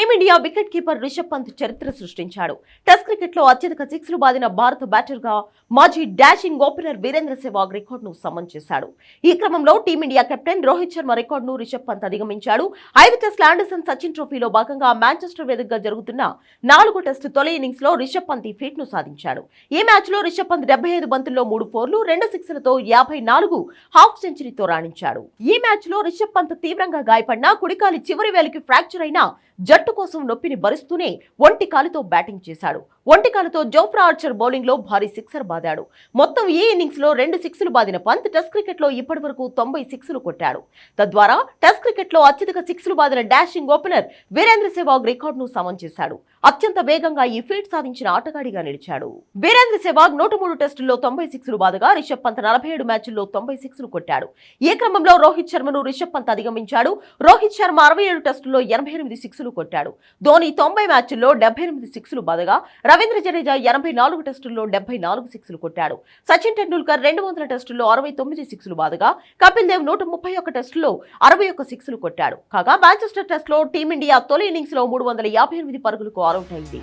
Team India wicket keeper Rishabh Pant చరిత్ర సృష్టించాడు. Test క్రికెట్లో అత్యధిక సిక్స్లు బాదిన భారత బ్యాటర్గా మాజీ డాషింగ్ ఓపెనర్ వీరేంద్ర సెవాగ్ రికార్డును సమన్ చేశాడు. ఈ క్రమంలో team India captain Rohit Sharma రికార్డ్ను Rishabh Pant అధిగమించాడు. ఐదు టెస్ట్ ఆండర్సన్ సచిన్ ట్రోఫీలో భాగంగా మాంచెస్టర్ వేదికగా జరుగుతున్న నాలుగో టెస్ట్ తొలి ఇన్నింగ్స్లో రిషబ్ పంత్ ఈ ఫీట్ను సాధించాడు. ఈ మ్యాచ్లో రిషబ్ పంత్ డెబ్బై ఐదు బంతుల్లో మూడు ఫోర్లు రెండు సిక్స్లతో యాభై నాలుగు హాఫ్ సెంచరీతో రాణించాడు. ఈ మ్యాచ్లో రిషబ్ పంత్ తీవ్రంగా గాయపడినా కుడికాలి చివరి వేలికి ఫ్రాక్చర్ అయిన జట్టు కోసం నొప్పిని భరిస్తూనే ఒంటి కాలుతో బ్యాటింగ్ చేశాడు. ఒంటికాలతో జోఫ్రా ఆర్చర్ బౌలింగ్లో భారీ సిక్సర్ బాదాడు. మొత్తం ఈ ఇన్నింగ్స్లో రెండు సిక్స్లు బాదిన పంత్ టెస్ట్ క్రికెట్ ఇప్పటివరకు ఇప్పటి వరకు తొంభై సిక్స్లు కొట్టాడు. తద్వారా టెస్ట్ క్రికెట్లో అత్యధిక సిక్స్లు బాదిన డాషింగ్ ఓపెనర్ వీరేంద్ర సెవాగ్ రికార్డును సమం చేశాడు. అత్యంత వేగంగా ఈ ఫీట్ సాధించిన ఆటగాడిగా నిలిచాడు. వీరేంద్ర సెవాగ్ నూట మూడు టెస్టుల్లో తొంభై సిక్స్లు బాదగా రిషబ్ పంత్ నలభై ఏడు మ్యాచ్ల్లో తొంభై సిక్స్లు కొట్టాడు. ఈ క్రమంలో రోహిత్ శర్మను రిషబ్ పంత్ అధిగమించాడు? రోహిత్ శర్మ అరవై ఏడు టెస్టుల్లో ఎనభై ఎనిమిది సిక్స్లు కొట్టాడు. ధోని తొంభై మ్యాచ్ల్లో డెబ్బై ఎనిమిది సిక్స్లు బాదగా రవీంద్ర జడేజా ఎనభై నాలుగు టెస్టుల్లో డెబ్బై నాలుగు సిక్స్లు కొట్టాడు. సచిన్ టెండూల్కర్ రెండు వందల టెస్టుల్లో అరవై తొమ్మిది సిక్స్లు బాదగా. కపిల్ దేవ్ నూట ముప్పై ఒక్క టెస్టులో అరవై ఒక్క సిక్స్లు కొట్టాడు. కాగా మాంచెస్టర్ టెస్ట్లో టీమిండియా తొలి ఇన్నింగ్స్లో మూడు వందల యాభై ఎనిమిది పరుగులకు ఆరౌట్ అయింది.